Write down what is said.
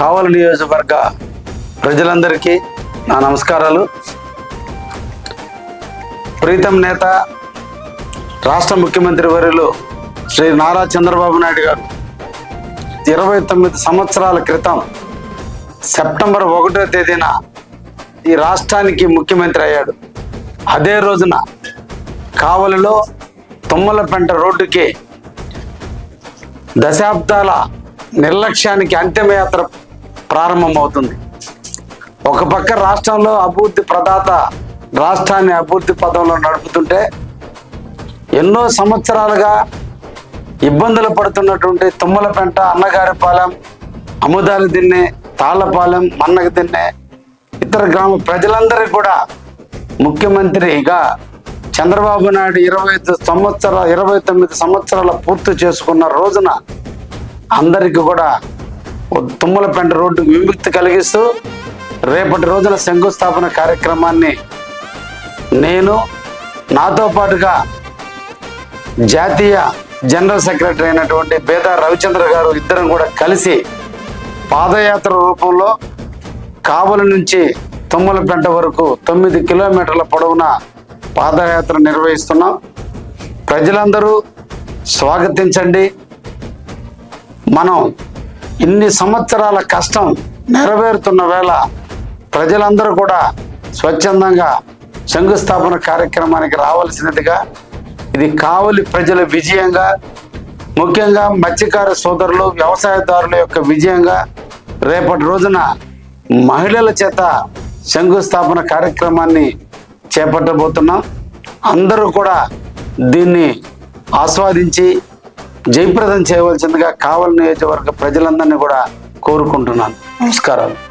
కావలి నియోజకవర్గ ప్రజలందరికీ నా నమస్కారాలు. ప్రీతం నేత రాష్ట్ర ముఖ్యమంత్రి వర్యులు శ్రీ నారా చంద్రబాబు నాయుడు గారు ఇరవై తొమ్మిది సంవత్సరాల క్రితం సెప్టెంబర్ ఒకటో తేదీన ఈ రాష్ట్రానికి ముఖ్యమంత్రి అయ్యాడు. అదే రోజున కావలిలో తుమ్మలపెంట రోడ్డుకి దశాబ్దాల నిర్లక్ష్యానికి అంతిమయాత్ర ప్రారంభమవుతుంది. ఒక పక్క రాష్ట్రంలో అభివృద్ధి ప్రదాత రాష్ట్రాన్ని అభివృద్ధి పదంలో నడుపుతుంటే ఎన్నో సంవత్సరాలుగా ఇబ్బందులు పడుతున్నటువంటి తుమ్మలపెంట అన్నగారిపాలెం అముదాలి దిన్నె తాళ్ళపాలెం మన్నకు దిన్నె ఇతర గ్రామ ప్రజలందరికీ కూడా ముఖ్యమంత్రిగా చంద్రబాబు నాయుడు ఇరవై ఐదు సంవత్సరాల ఇరవై తొమ్మిది సంవత్సరాల పూర్తి చేసుకున్న రోజున అందరికీ కూడా తుమ్మలపెంట రోడ్డుకు విముక్తి కలిగిస్తూ రేపటి రోజున శంకుస్థాపన కార్యక్రమాన్ని నేను నాతో పాటుగా జాతీయ జనరల్ సెక్రటరీ అయినటువంటి బేదా రవిచంద్ర గారు ఇద్దరం కూడా కలిసి పాదయాత్ర రూపంలో కావలి నుంచి తుమ్మలపెంట వరకు తొమ్మిది కిలోమీటర్ల పొడవున పాదయాత్ర నిర్వహిస్తున్నాం. ప్రజలందరూ స్వాగతించండి. మనం ఇన్ని సంవత్సరాల కష్టం నెరవేరుతున్న వేళ ప్రజలందరూ కూడా స్వచ్ఛందంగా శంకుస్థాపన కార్యక్రమానికి రావాల్సినదిగా ఇది కావలి ప్రజల విజయంగా ముఖ్యంగా మత్స్యకార సోదరులు వ్యవసాయదారుల యొక్క విజయంగా రేపటి రోజున మహిళల చేత శంకుస్థాపన కార్యక్రమాన్ని చేపట్టబోతున్నాం. అందరూ కూడా దీన్ని ఆస్వాదించి జయప్రదం చేయవలసిందిగా కావలి నియోజకవర్గ ప్రజలందరినీ కూడా కోరుకుంటున్నాను. నమస్కారాలు.